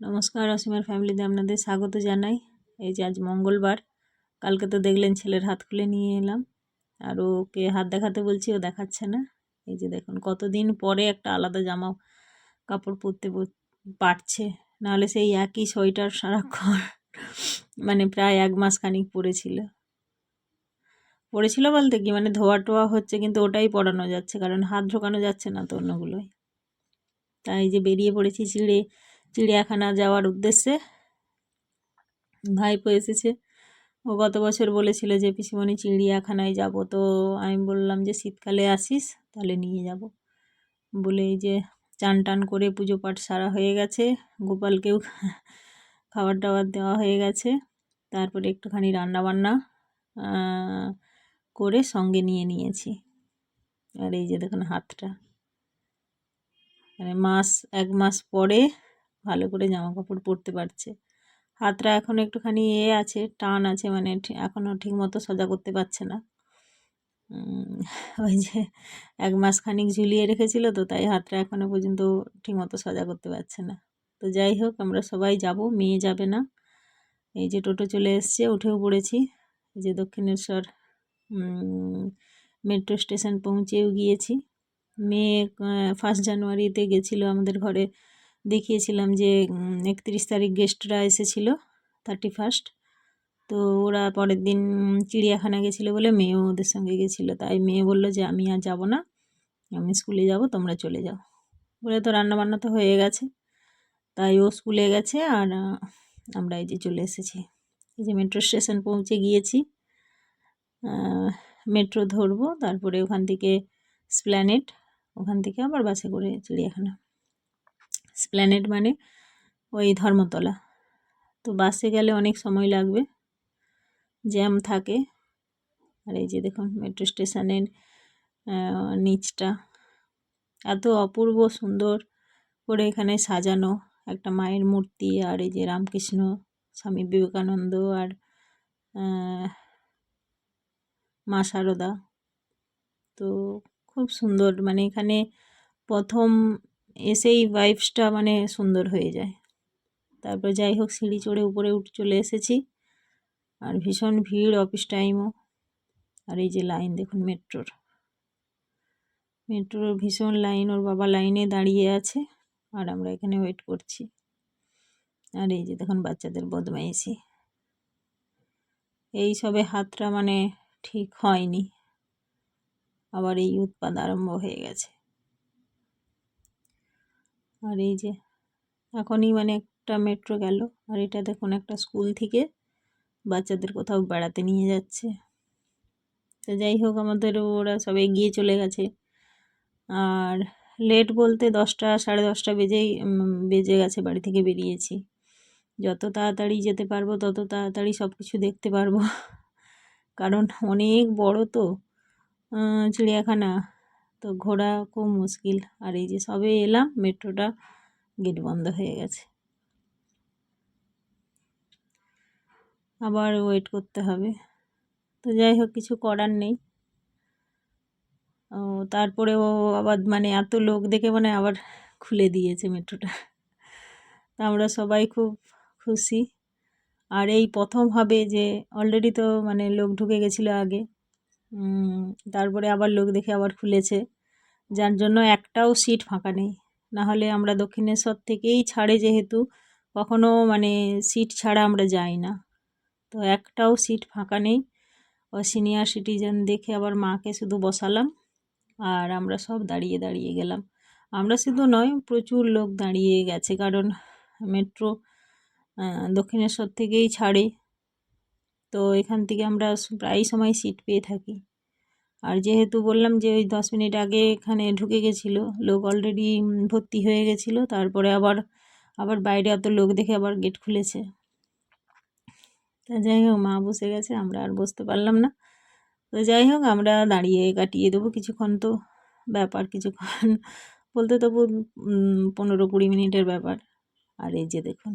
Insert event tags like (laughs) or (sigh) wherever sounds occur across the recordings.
নমস্কার, অসীমার ফ্যামিলিতে আপনাদের স্বাগত জানাই। এই যে আজ মঙ্গলবার, কালকে তো দেখলেন ছেলের হাত খুলে নিয়ে এলাম। আর ওকে হাত দেখাতে বলছি, ও দেখাচ্ছে না। এই যে দেখুন, কতদিন পরে একটা আলাদা জামা কাপড় পরতে পারছে। নাহলে সেই একই সোয়েটার সারাক্ষণ মানে প্রায় এক মাস খানিক পরেছিল। পরেছিল বলতে কি মানে ধোয়া টোয়া হচ্ছে কিন্তু ওটাই পরানো যাচ্ছে, কারণ হাত ঢোকানো যাচ্ছে না তো অন্যগুলোয়। তাই যে বেরিয়ে পড়েছি চিড়ে চিড়িয়াখানা যাওয়ার উদ্দেশ্যে। ভাইপো এসেছে। ও গত বছর বলেছিল যে, পিসিমণি, চিড়িয়াখানায় যাব। তো আমি বললাম যে, শীতকালে আসিস, তাহলে নিয়ে যাব। বলে এই যে, চান টান করে পুজো পাঠ সারা হয়ে গেছে। গোপালকেও খাবার টাবার দেওয়া হয়ে গেছে। তারপরে একটুখানি রান্না বান্না করে সঙ্গে নিয়ে নিয়েছি। আর এই যে, দেখুন হাতটা। মানে মাস, এক মাস পরে ভালো করে জামা কাপড় পরতে পারছে। হাতটা এখন একটুখানি এ আছে, টান আছে মানে এখনও ঠিক মতো সোজা করতে পারছে না। (laughs) ওই যে এক মাস খানিক ঝুলিয়ে রেখেছিল তো, তাই হাতটা এখনও পর্যন্ত ঠিক মতো সোজা করতে পারছে না। তো যাই হোক, আমরা সবাই যাব, মেয়ে যাবে না। এই যে টোটো চলে এসছে, উঠেও পড়েছি। যে দক্ষিণেশ্বর মেট্রো স্টেশন পৌঁছেও গিয়েছি। মেয়ে ফার্স্ট জানুয়ারিতে গেছিল আমাদের ঘরে। দেখিয়েছিলাম যে একত্রিশ তারিখ গেস্টরা এসেছিল থার্টি ফার্স্ট তো ওরা পরের দিন চিড়িয়াখানা গেছিল বলে মেয়েও ওদের সঙ্গে গেছিল। তাই মেয়ে বলল যে, আমি আর যাব না। আমি স্কুলে যাব, তোমরা চলে যাও। বলে তো রান্নাবান্না তো হয়ে গেছে। তাই ও স্কুলে গেছে আর আমরা এই যে চলে এসেছি। এই যে মেট্রো স্টেশন পৌঁছে গিয়েছি। মেট্রো ধরবো, তারপরে ওখান থেকে স্প্ল্যানেট ওখান থেকে আবার বাসে করে চিড়িয়াখানা। স্প্ল্যানেট মানে ওই ধর্মতলা। তো বাসে গেলে অনেক সময় লাগবে, জ্যাম থাকে। আর এই যে দেখুন, মেট্রো স্টেশনের নিচটা। এত অপূর্ব সুন্দর করে এখানে সাজানো একটা মায়ের মূর্তি আর এই যে রামকৃষ্ণ, স্বামী বিবেকানন্দ আর মা শারদা তো খুব সুন্দর মানে এখানে প্রথম এসেই ভাইবসটা মানে সুন্দর হয়ে যায়। তারপর যাই হোক সিঁড়ি চড়ে উপরে উঠে, চলে এসেছি। আর ভীষণ ভিড় অফিস টাইমও আর এই যে লাইন দেখুন মেট্রোর। মেট্রোর ভীষণ লাইন ওর বাবা লাইনে দাঁড়িয়ে আছে। আর আমরা এখানে ওয়েট করছি। আর এই যে দেখুন, বাচ্চাদের বদমাইশি। এই সবে হাতটা মানে ঠিক হয়নি। আবার এই উৎপাদ আরম্ভ হয়ে গেছে। আর এই যে এখনই মানে একটা মেট্রো গেল। আর এটা দেখুন, একটা স্কুল থেকে বাচ্চাদের কোথাও বেড়াতে নিয়ে যাচ্ছে। তো যাই হোক আমাদের ওরা সব এগিয়ে চলে গেছে। আর লেট বলতে দশটা, সাড়ে দশটা বেজেই বেজে গেছে বাড়ি থেকে বেরিয়েছি। যত তাড়াতাড়ি যেতে পারব, তত তাড়াতাড়ি সব কিছু দেখতে পারব। কারণ অনেক বড় তো চিড়িয়াখানা। তো ঘোরা খুব মুশকিল। আর এই যে সবে এলাম, মেট্রোটা গেট বন্ধ হয়ে গেছে। আবার ওয়েট করতে হবে। তো যাই হোক, কিছু করার নেই। ও তারপরে ও আবার মানে এত লোক দেখে মানে আবার খুলে দিয়েছে মেট্রোটা। তা আমরা সবাই খুব খুশি। আর এই প্রথম হবে যে অলরেডি তো মানে লোক ঢুকে গেছিল আগে। তারপরে আবার লোক দেখে আবার খুলেছে। যার জন্য একটাও সিট ফাঁকা নেই। না হলে আমরা দক্ষিণেশ্বর থেকেই ছাড়ে যেহেতু, কখনো মানে সিট ছাড়া আমরা যাই না। তো একটাও সিট ফাঁকা নেই। ও সিনিয়র সিটিজেন দেখে আবার মাকে শুধু বসালাম আর আমরা সব দাঁড়িয়ে দাঁড়িয়ে গেলাম। আমরা শুধু নয়, প্রচুর লোক দাঁড়িয়ে গেছে কারণ মেট্রো দক্ষিণেশ্বর থেকেই ছাড়ে। তো এখান থেকে আমরা প্রায় সময় সিট পেয়ে থাকি। আর যেহেতু বললাম যে ওই দশ মিনিট আগে এখানে ঢুকে গেছিল, লোক অলরেডি ভর্তি হয়ে গেছিল, তারপরে আবার আবার বাইরে এত লোক দেখে আবার গেট খুলেছে। তা যাই হোক, মা বসে গেছে, আমরা আর বসতে পারলাম না। তো যাই হোক, আমরা দাঁড়িয়ে কাটিয়ে দেবো কিছুক্ষণ তো, ব্যাপার কিছুক্ষণ। (laughs) বলতে তবু পনেরো কুড়ি মিনিটের ব্যাপার। আর এই যে দেখুন,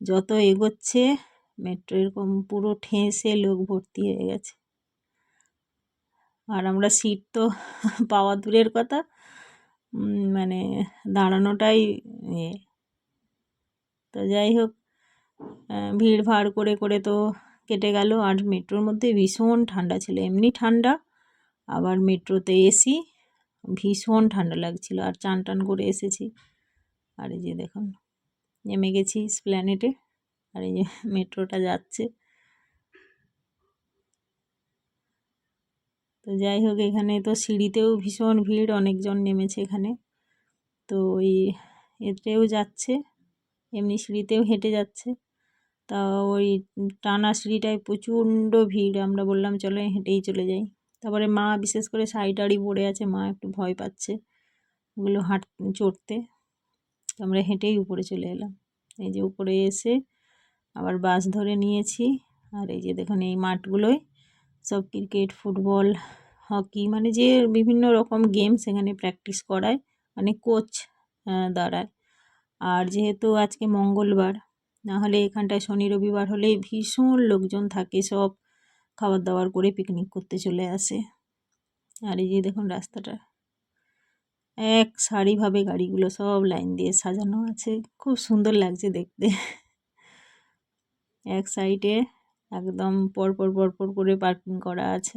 যত এগোচ্ছে মেট্রো এরকম পুরো ঠেসে লোক ভর্তি হয়ে গেছে। আর আমরা সিট তো পাওয়া দূরের কথা। মানে দাঁড়ানোটাই ইয়ে তো যাই হোক ভিড় ভাড় করে করে তো কেটে গেল। আর মেট্রোর মধ্যে ভীষণ ঠান্ডা ছিল, এমনি ঠান্ডা। আবার মেট্রোতে এসি, ভীষণ ঠান্ডা লাগছিল। আর চান টান করে এসেছি। আর এই যে দেখুন, নেমে গেছি স্প্ল্যানেটে। আর এই যে মেট্রোটা যাচ্ছে। তো যাই হোক, এখানে তো সিঁড়িতেও ভীষণ ভিড়, অনেকজন নেমেছে এখানে। তো ওই এতেও যাচ্ছে, এমনি সিঁড়িতেও হেঁটে যাচ্ছে। তা ওই টানা সিঁড়িটায় প্রচণ্ড ভিড়, আমরা বললাম চলো হেঁটেই চলে যাই। তারপরে মা বিশেষ করে শাড়ি টাড়ি পরে আছে, মা একটু ভয় পাচ্ছে ওগুলো হাঁট, চড়তে। তো আমরা হেঁটেই উপরে চলে এলাম। এই যে উপরে এসে আবার বাস ধরে নিয়েছি। আর এই যে দেখুন, এই মাঠগুলোয় সব ক্রিকেট, ফুটবল, হকি মানে যে বিভিন্ন রকম গেম সেখানে প্র্যাকটিস করায় মানে কোচ দাঁড়ায় আর যেহেতু আজকে মঙ্গলবার না হলে এখানটায় শনি রবিবার হলে ভীষণ লোকজন থাকে, সব খাবার দাবার করে পিকনিক করতে চলে আসে। আর এই যে দেখুন রাস্তাটা, এক সারিভাবে গাড়িগুলো সব লাইন দিয়ে সাজানো আছে, খুব সুন্দর লাগছে দেখতে। এক সাইডে একদম পরপর পরপর করে পার্কিং করা আছে।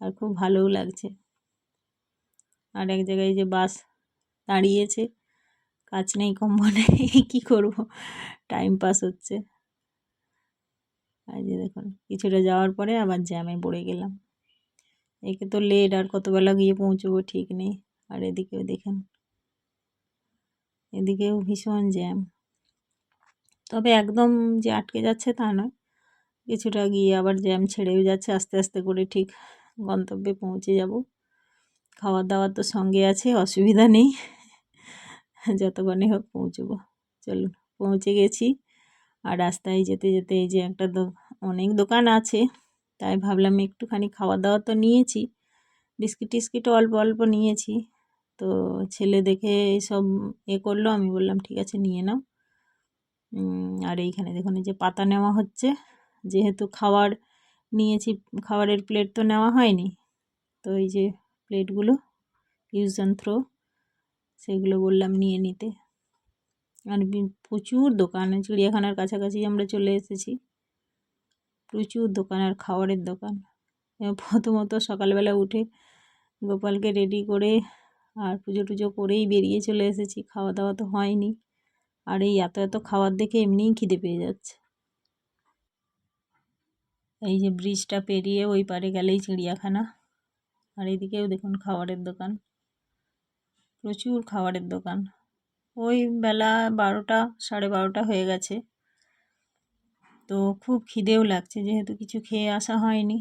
আর খুব ভালোও লাগছে। আর এক জায়গায় যে বাস দাঁড়িয়েছে, কাজ নেই কম্বল নেই কী করব? টাইম পাস হচ্ছে। আর যে দেখুন, কিছুটা যাওয়ার পরে আবার জ্যামে পড়ে গেলাম। একে তো লেট আর কতবেলা গিয়ে পৌঁছবো ঠিক নেই। আর এদিকেও দেখেন, এদিকেও ভীষণ জ্যাম তবে একদম যে আটকে যাচ্ছে তা নয়। কিছুটা গিয়ে আবার জ্যাম ছেড়েও যাচ্ছে, আস্তে আস্তে করে ঠিক গন্তব্যে পৌঁছে যাব। খাবার দাবার তো সঙ্গে আছে, অসুবিধা নেই। যতক্ষণে হোক পৌঁছবো। চলুন, পৌঁছে গেছি। আর রাস্তায় যেতে যেতে এই যে একটা অনেক দোকান আছে, তাই ভাবলাম একটুখানি খাওয়া দাওয়া তো নিয়েছি। বিস্কিট টিস্কিটও অল্প অল্প নিয়েছি। তো ছেলে দেখে সব এ করল, আমি বললাম, ঠিক আছে, নিয়ে নাও। আর এইখানে দেখুন, এই যে পাতা নেওয়া হচ্ছে। যেহেতু খাবার নিয়েছি খাবারের প্লেট তো নেওয়া হয়নি, তো এই যে প্লেটগুলো ইউজ অ্যান্ড থ্রো সেগুলো বললাম নিয়ে নিতে। আর প্রচুর দোকান চিড়িয়াখানার কাছাকাছি আমরা চলে এসেছি। প্রচুর দোকান আর খাবারের দোকান। প্রথমত সকালবেলা উঠে গোপালকে রেডি করে আর পুজো টুজো করেই বেরিয়ে চলে এসেছি, খাওয়া দাওয়া তো হয়নি। আর এই এত এত খাবার দেখে এমনিই খিদে পেয়ে যাচ্ছে। এই যে ব্রিজটা পেরিয়ে ওই পারে গেলেই চিড়িয়াখানা। আর এইদিকেও দেখুন খাবারের দোকান। প্রচুর খাবারের দোকান। ওই বেলা বারোটা, সাড়ে বারোটা হয়ে গেছে। তো খুব খিদেও লাগছে, যেহেতু কিছু খেয়ে আসা হয়নি।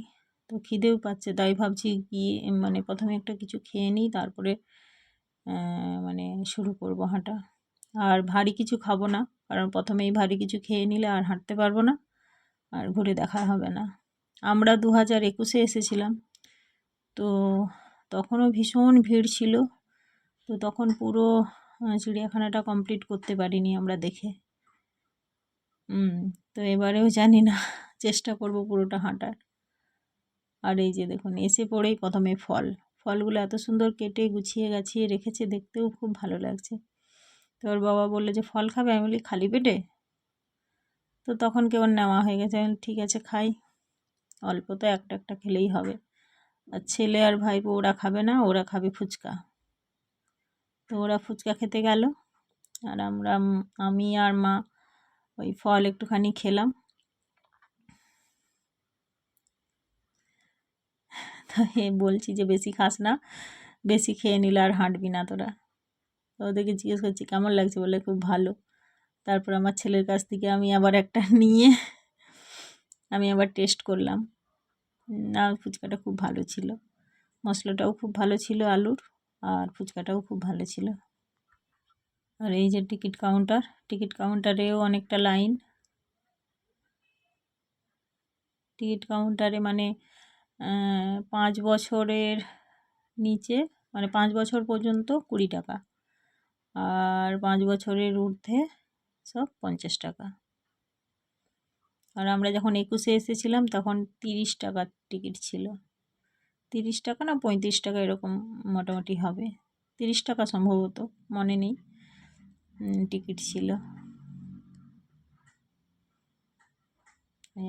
তো খিদেও পাচ্ছে, তাই ভাবছি গিয়ে মানে প্রথমে একটা কিছু খেয়ে নিই, তারপরে মানে শুরু করব হাঁটা। আর ভারী কিছু খাব না। কারণ প্রথমেই ভারী কিছু খেয়ে নিলে আর হাঁটতে পারব না, আর ঘুরে দেখা হবে না। আমরা দু হাজার একুশে এসেছিলাম। তো তখনও ভীষণ ভিড় ছিল। তো তখন পুরো চিড়িয়াখানাটা কমপ্লিট করতে পারিনি আমরা দেখে। তো এবারেও জানি না, চেষ্টা করব পুরোটা হাঁটার। আর এই যে দেখুন, এসে পড়েই প্রথমে ফল। ফলগুলো এত সুন্দর কেটে গুছিয়ে গাছিয়ে রেখেছে, দেখতেও খুব ভালো লাগছে। তো ওর বাবা বলল যে, ফল খাবে? আমি বলি, খালি পেটে? তো তখন কেমন নেওয়া হয়ে গেছে। আমি ঠিক আছে, খাই। অল্প তো একটা একটা খেলেই হবে। আর ছেলে আর ভাইপো, ওরা খাবে না, ওরা খাবে ফুচকা। তো ওরা ফুচকা খেতে গেল। আর আমরা, আমি আর মা ওই ফল একটুখানি খেলাম। তো বলছি যে, বেশি খাস না, বেশি খেয়ে নিলে আর হাঁটবি না তোরা। ওদেরকে জিজ্ঞেস করছি, কেমন লাগছে? বলে, খুব ভালো। তারপর আমার ছেলের কাছ থেকে আমি আবার একটা (laughs) নিয়ে আমি আবার টেস্ট করলাম। না, ফুচকাটা খুব ভালো ছিল। মশলাটাও খুব ভালো ছিল আলুর, আর ফুচকাটাও খুব ভালো ছিল। আর এই যে টিকিট কাউন্টার টিকিট কাউন্টারেও অনেকটা লাইন টিকিট কাউন্টারে মানে পাঁচ বছরের নিচে মানে পাঁচ বছর পর্যন্ত কুড়ি টাকা। আর পাঁচ বছরের ঊর্ধ্বে সব পঞ্চাশ টাকা। আর আমরা যখন একুশে এসেছিলাম তখন তিরিশ টাকার টিকিট ছিল। তিরিশ টাকা না পঁয়ত্রিশ টাকা এরকম মোটামুটি হবে। তিরিশ টাকা সম্ভবত, মনে নেই। টিকিট ছিল।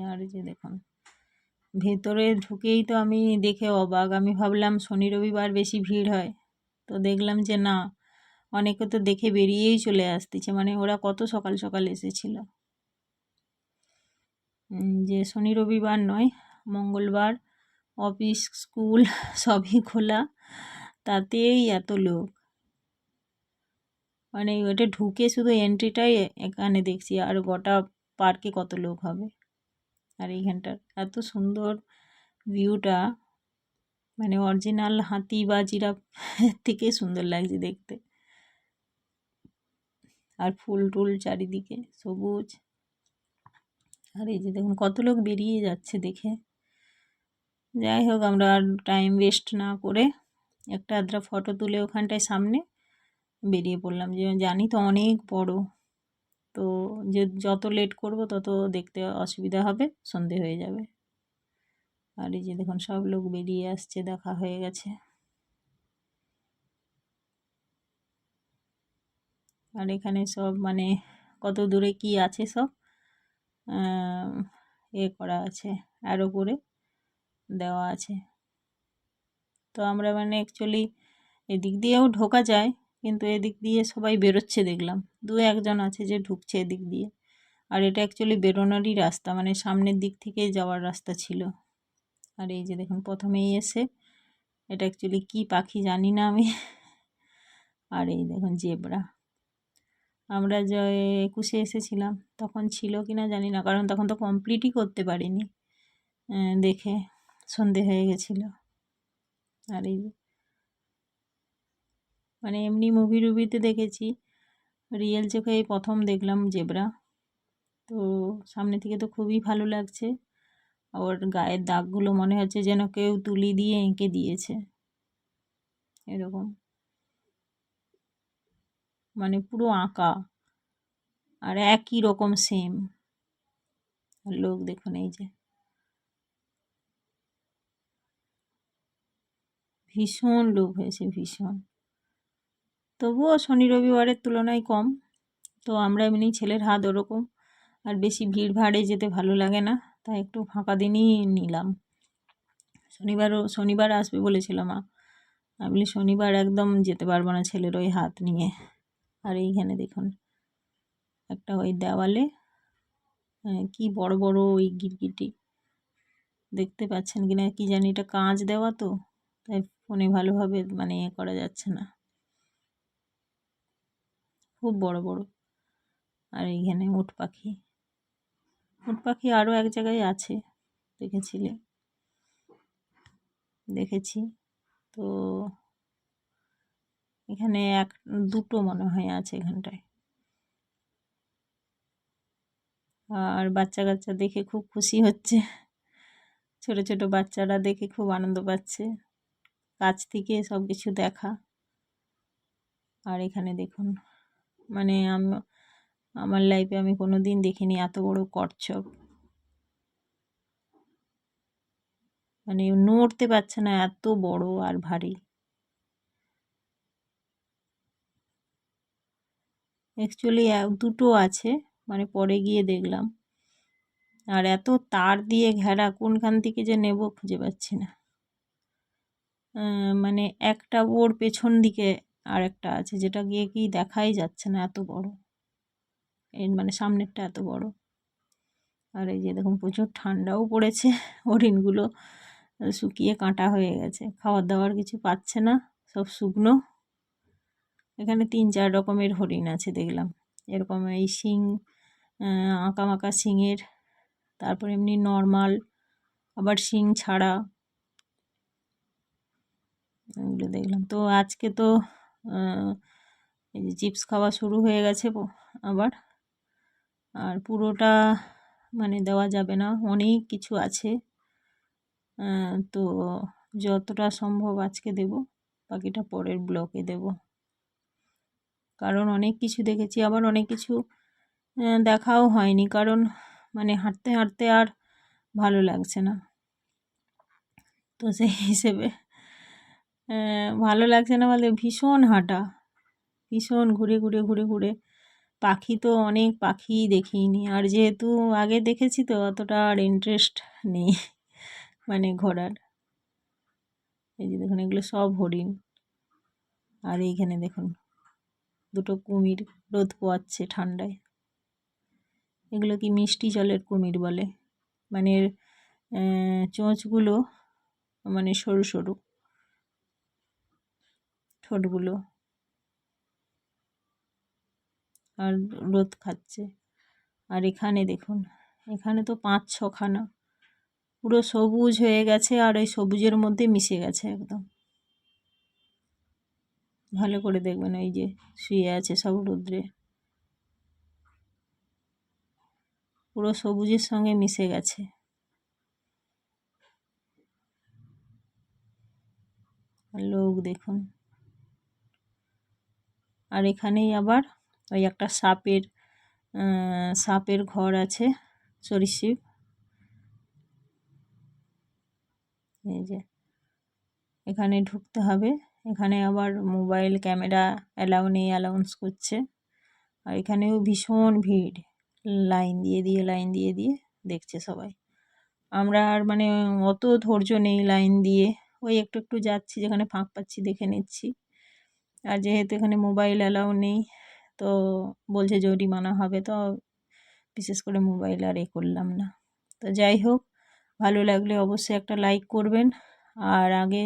আর যে দেখুন, ভেতরে ঢুকেই তো আমি দেখে অবাক। আমি ভাবলাম শনি রবিবার বেশি ভিড় হয়। তো দেখলাম যে না অনেকে তো দেখে বেরিয়েই চলে আসতেছে। মানে ওরা কত সকাল সকাল এসেছিল। যে শনি রবিবার নয়, মঙ্গলবার অফিস, স্কুল (laughs) সবই খোলা। তাতেই এত লোক। মানে ওটা ঢুকে শুধু এন্ট্রিটাই এখানে দেখছি, আর গোটা পার্কে কত লোক হবে। আর এইখানটার এত সুন্দর ভিউটা মানে অরিজিনাল হাতি বা জিরাফ (laughs) থেকে সুন্দর লাগছে দেখতে। আর ফুল টুল চারিদিকে সবুজ। আর এই যে দেখুন, কত লোক বেরিয়ে যাচ্ছে দেখে। যাই হোক, আমরা আর টাইম ওয়েস্ট না করে একটা আদ্রা ফটো তুলে ওখানটায় সামনে বেরিয়ে পড়লাম। যে জানি তো অনেক বড়। তো যে যত লেট করব, তত দেখতে অসুবিধা হবে, সন্ধে হয়ে যাবে। আর এই যে দেখুন, সব লোক বেরিয়ে আসছে, দেখা হয়ে গেছে। আর এখানে সব মানে কত দূরে কি আছে সব? এ করা আছে আরও করে দেওয়া আছে। তো আমরা মানে অ্যাকচুয়ালি এদিক দিয়েও ঢোকা যায়, কিন্তু এদিক দিয়ে সবাই বেরোচ্ছে দেখলাম। দু একজন আছে যে ঢুকছে এদিক দিয়ে। আর এটা অ্যাকচুয়ালি বেরোনোরই রাস্তা মানে সামনের দিক থেকেই যাওয়ার রাস্তা ছিল। আর এই যে দেখুন, প্রথমেই এসে এটা অ্যাকচুয়ালি কী পাখি জানি না আমি। আর এই দেখুন জেবরা আমরা যে একুশে এসেছিলাম, তখন ছিল কি না জানি না, কারণ তখন তো কমপ্লিটই করতে পারিনি। দেখে সন্ধে হয়ে গেছিল। আর এই মানে এমনি মুভি টুভিতে দেখেছি রিয়েল চোখে এই প্রথম দেখলাম জেবরা। তো সামনে থেকে তো খুবই ভালো লাগছে। ওর গায়ের দাগগুলো মনে হচ্ছে যেন কেউ তুলি দিয়ে এঁকে দিয়েছে। এরকম। মানে পুরো আঁকা। আর একই রকম সেম লোক দেখুন, এই যে। ভীষণ লোক হয়েছে, ভীষণ। তবুও শনি রবিবারের তুলনায় কম। তো আমরা এমনি ছেলের হাত ওরকম। আর বেশি ভিড় ভাড়ে যেতে ভালো লাগে না। তাই একটু ফাঁকা দিনই নিলাম। শনিবারও শনিবার আসবে বলেছিল মা। আমি বলি, শনিবার একদম যেতে পারব না ছেলের ওই হাত নিয়ে। আর এইখানে দেখুন, একটা ওই দেওয়ালে কি বড় বড় ওই গিরগিটি। দেখতে পাচ্ছেন কি না কি জানি এটা কাঁচ দেওয়া তো, তাই ফোনে ভালোভাবে মানে ইয়ে করা যাচ্ছে না। খুব বড় বড়। আর এইখানে উট পাখি। উট পাখি আরও এক জায়গায় আছে, দেখেছিলে? দেখেছি। তো এখানে এক, দুটো মনে হয় আছে এখানটায়। আর বাচ্চা কাচ্চা দেখে খুব খুশি হচ্ছে। ছোট ছোট বাচ্চারা দেখে খুব আনন্দ পাচ্ছে। কাছ থেকে সব কিছু দেখা। আর এখানে দেখুন মানে আমি, আমার লাইফে আমি কোনো দিন দেখিনি এত বড় কচ্ছপ। মানে নড়তে পারছে না, এত বড় আর ভারী। অ্যাকচুয়ালি দুটো আছে। মানে পরে গিয়ে দেখলাম। আর এত তার দিয়ে ঘেরা, কোনখান থেকে যে নেব খুঁজে পাচ্ছি না। মানে একটা ওর পেছন দিকে আর একটা আছে, যেটা গিয়ে কি দেখাই যাচ্ছে না, এত বড়। এর মানে সামনেরটা এত বড়। আর এই যে দেখুন, প্রচুর ঠান্ডাও পড়েছে। (laughs) হরিণগুলো শুকিয়ে কাঁটা হয়ে গেছে। খাবার দাবার কিছু পাচ্ছে না, সব শুকনো। এখানে তিন, চার রকমের হরিণ আছে দেখলাম। এরকম এই শিং আঁকা মাঁকা শিংয়ের তারপর এমনি নর্মাল, আবার শিং ছাড়া। এগুলো দেখলাম। তো আজকে তো এই যে চিপস খাওয়া শুরু হয়ে গেছে আবার। আর পুরোটা মানে দেওয়া যাবে না, অনেক কিছু আছে। তো যতটা সম্ভব আজকে দেব, বাকিটা পরের ব্লকে দেব। কারণ অনেক কিছু দেখেছি, আবার অনেক কিছু দেখাও হয়নি। কারণ মানে হাঁটতে হাঁটতে আর ভালো লাগছে না। তো সেই হিসেবে ভালো লাগছে না বলে ভীষণ হাঁটা, ভীষণ ঘুরে ঘুরে ঘুরে ঘুরে। পাখি তো অনেক পাখিই দেখিনি। আর যেহেতু আগে দেখেছি তো অতটা আর ইন্টারেস্ট নেই মানে ঘোরার। এই যে দেখুন, এগুলো সব হরিণ। আর এইখানে দেখুন। দুটো কুমির রোদ পোয়াচ্ছে ঠান্ডায়। এগুলো কি মিষ্টি জলের কুমির বলে? মানে চোঁচগুলো মানে সরু সরু, ঠোঁটগুলো। আর রোদ খাচ্ছে। আর এখানে দেখুন, এখানে তো পাঁচ ছখানা। পুরো সবুজ হয়ে গেছে আর ওই সবুজের মধ্যে মিশে গেছে একদম। ভালো করে দেখবেন, ওই যে শুয়ে আছে সব রুদ্রে। পুরো সবুজের সঙ্গে মিশে গেছে। লোক দেখুন। আর এখানেই আবার ওই একটা সাপের সাপের ঘর আছে, সরীসৃপ। এই যে, এখানে ঢুকতে হবে। এখানে আবার মোবাইল, ক্যামেরা অ্যালাউ নেই, অ্যালাউন্স করছে। আর এখানেও ভীষণ ভিড়। লাইন দিয়ে দিয়ে, লাইন দিয়ে দিয়ে দেখছে সবাই। আমরা আর মানে অত ধৈর্য নেই লাইন দিয়ে। ওই একটু একটু যাচ্ছি, যেখানে ফাঁক পাচ্ছি দেখে নিচ্ছি। আর যেহেতু এখানে মোবাইল অ্যালাউ নেই, তো বলছে জরিমানা হবে, তো বিশেষ করে মোবাইল আর এ করলাম না। তো যাই হোক, ভালো লাগলে অবশ্যই একটা লাইক করবেন। আর আগে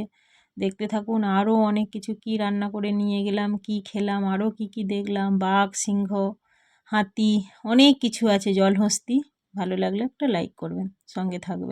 দেখতে থাকুন আরও অনেক কিছু কি রান্না করে নিয়ে গেলাম, কি খেলাম আরও কি কি দেখলাম, বাঘ, সিংহ, হাতি, অনেক কিছু আছে, জলহস্তি। ভালো লাগলে একটা লাইক করবেন, সঙ্গে থাকবে